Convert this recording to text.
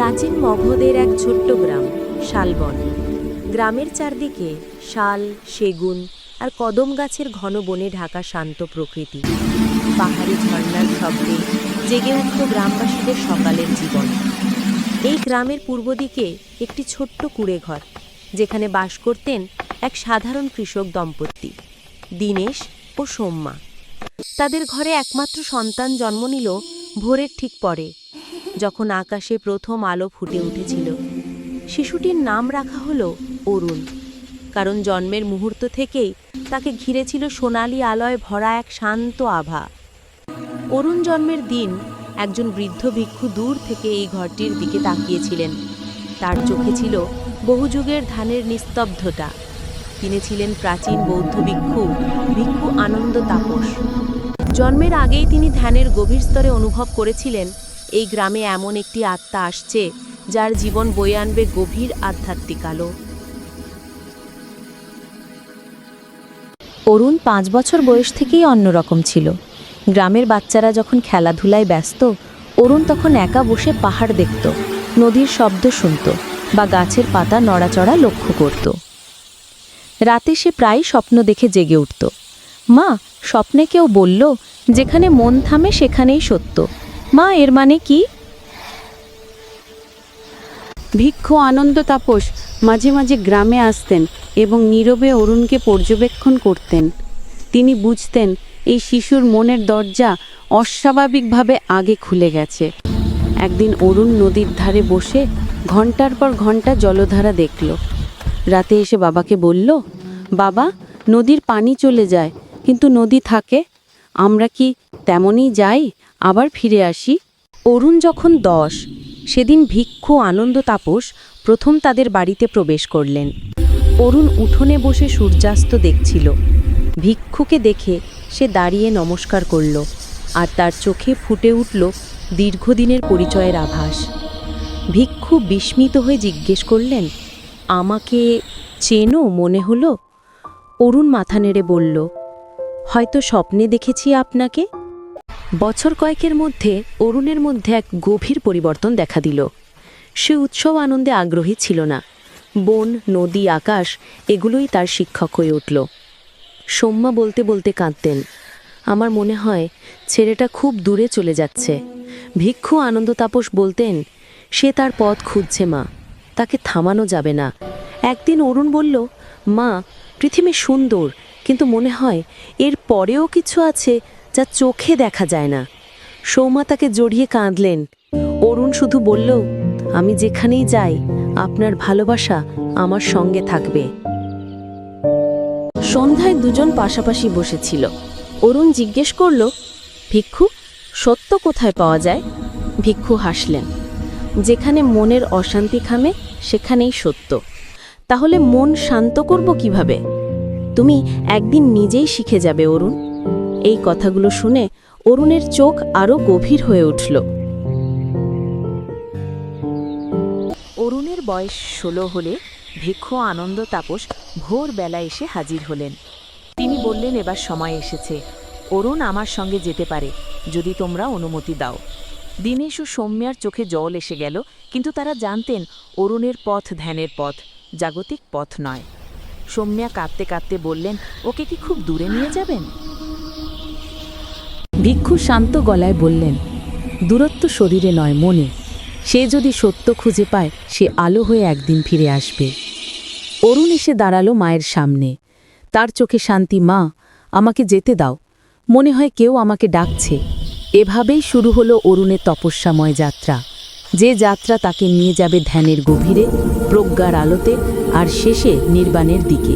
প্রাচীন মগধের এক ছোট্ট গ্রাম, শালবন। গ্রামের চারদিকে শাল, সেগুন আর কদম গাছের ঘন বনে ঢাকা শান্ত প্রকৃতি। পাহাড়ি ঝর্ণার শব্দে জেগে উঠত গ্রামবাসীদের সকালের জীবন। এই গ্রামের পূর্ব দিকে একটি ছোট্ট কুড়ে ঘর যেখানে বাস করতেন এক সাধারণ কৃষক দম্পতি, দীনেশ ও সোম্মা তাদের ঘরে একমাত্র সন্তান জন্ম নিল ভোরের ঠিক পরে। যখন আকাশে প্রথম আলো ফুটে উঠেছিল। শিশুটির নাম রাখা হলো অরুণ। কারণ জন্মের মুহূর্ত থেকেই তাকে ঘিরেছিল সোনালি আলয় ভরা এক শান্ত আভা। অরুণ জন্মের দিন একজন বৃদ্ধ ভিক্ষু দূর থেকে এই ঘরটির দিকে তাকিয়েছিলেন। তার চোখে ছিল বহু যুগের ধানের নিস্তব্ধতা। তিনি ছিলেন প্রাচীন বৌদ্ধ ভিক্ষু ভিক্ষু আনন্দ তাপস। জন্মের আগেই তিনি ধ্যানের গভীর স্তরে অনুভব করেছিলেন এই গ্রামে এমন একটি আত্মা আসছে, যার জীবন বয়ে আনবে গভীর আধ্যাত্মিক আলো। অরুণ পাঁচ বছর বয়স থেকেই অন্যরকম ছিল। গ্রামের বাচ্চারা যখন খেলাধুলায় ব্যস্ত, অরুণ তখন একা বসে পাহাড় দেখত, নদীর শব্দ শুনত বা গাছের পাতা নড়াচড়া লক্ষ্য করত। রাতে সে প্রায় স্বপ্ন দেখে জেগে উঠত। মা, স্বপ্নে কেউ বলল, যেখানে মন থামে সেখানেই সত্য। মা, এর মানে কি? ভিক্ষু আনন্দ তাপস মাঝে মাঝে গ্রামে আসতেন এবং নীরবে অরুণকে পর্যবেক্ষণ করতেন। তিনি বুঝতেন এই শিশুর মনের দরজা অস্বাভাবিকভাবে আগে খুলে গেছে। একদিন অরুণ নদীর ধারে বসে ঘণ্টার পর ঘণ্টা জলধারা দেখল। রাতে এসে বাবাকে বলল, বাবা, নদীর পানি চলে যায়, কিন্তু নদী থাকে? আমরা কি তেমনই যাই? আবার ফিরে আসি। অরুণ যখন দশ, সেদিন ভিক্ষু আনন্দ তাপস প্রথম তাদের বাড়িতে প্রবেশ করলেন। অরুণ উঠোনে বসে সূর্যাস্ত দেখছিল। ভিক্ষুকে দেখে সে দাঁড়িয়ে নমস্কার করল আর তার চোখে ফুটে উঠল দীর্ঘদিনের পরিচয়ের আভাস। ভিক্ষু বিস্মিত হয়ে জিজ্ঞেস করলেন, আমাকে চেনো? মনে হলো। অরুণ মাথা নেড়ে বলল হয়তো স্বপ্নে দেখেছি আপনাকে? বছর কয়েকের মধ্যে অরুণের মধ্যে এক গভীর পরিবর্তন দেখা দিল। সে উৎসব আনন্দে আগ্রহী ছিল না। বন, নদী, আকাশ, এগুলোই তার শিক্ষক হয়ে উঠল। সোম্মা বলতে বলতে কাঁদতেন। আমার মনে হয় ছেলেটা খুব দূরে চলে যাচ্ছে। ভিক্ষু আনন্দ তাপস বলতেন, সে তার পথ খুঁজছে মা। তাকে থামানো যাবে না। একদিন অরুণ বলল, মা, পৃথিবী সুন্দর কিন্তু মনে হয় এর পরেও কিছু আছে যা চোখে দেখা যায় না। সৌমা তাকে জড়িয়ে কাঁদলেন। অরুণ শুধু বলল, আমি যেখানেই যাই, আপনার ভালোবাসা আমার সঙ্গে থাকবে। সন্ধ্যায় দুজন পাশাপাশি বসেছিল। অরুণ জিজ্ঞেস করল, ভিক্ষু, সত্য কোথায় পাওয়া যায়? ভিক্ষু হাসলেন, যেখানে মনের অশান্তি খামে, সেখানেই সত্য। তাহলে মন শান্ত করব কীভাবে? তুমি একদিন নিজেই শিখে যাবে, অরুণ। এই কথাগুলো শুনে অরুণের চোখ আরও গভীর হয়ে উঠল। অরুণের বয়স ষোলো হলে ভিক্ষু আনন্দ তাপস ভোরবেলা এসে হাজির হলেন। তিনি বললেন, এবার সময় এসেছে। অরুণ আমার সঙ্গে যেতে পারে, যদি তোমরা অনুমতি দাও। দীনেশ ও সৌম্যার চোখে জল এসে গেল, কিন্তু তারা জানতেন অরুণের পথ ধ্যানের পথ, জাগতিক পথ নয়। সৌম্যা কাঁদতে কাঁদতে বললেন, ওকে কি খুব দূরে নিয়ে যাবেন? ভিক্ষু শান্ত গলায় বললেন, দূরত্ব শরীরে নয় মনে। সে যদি সত্য খুঁজে পায়, সে আলো হয়ে একদিন ফিরে আসবে। অরুণ এসে দাঁড়াল মায়ের সামনে। তার চোখে শান্তি, মা, আমাকে যেতে দাও। মনে হয় কেউ আমাকে ডাকছে। এভাবেই শুরু হলো অরুণের তপস্যাময় যাত্রা। যে যাত্রা তাকে নিয়ে যাবে ধ্যানের গভীরে, প্রজ্ঞার আলোতে আর শেষে নির্বাণের দিকে।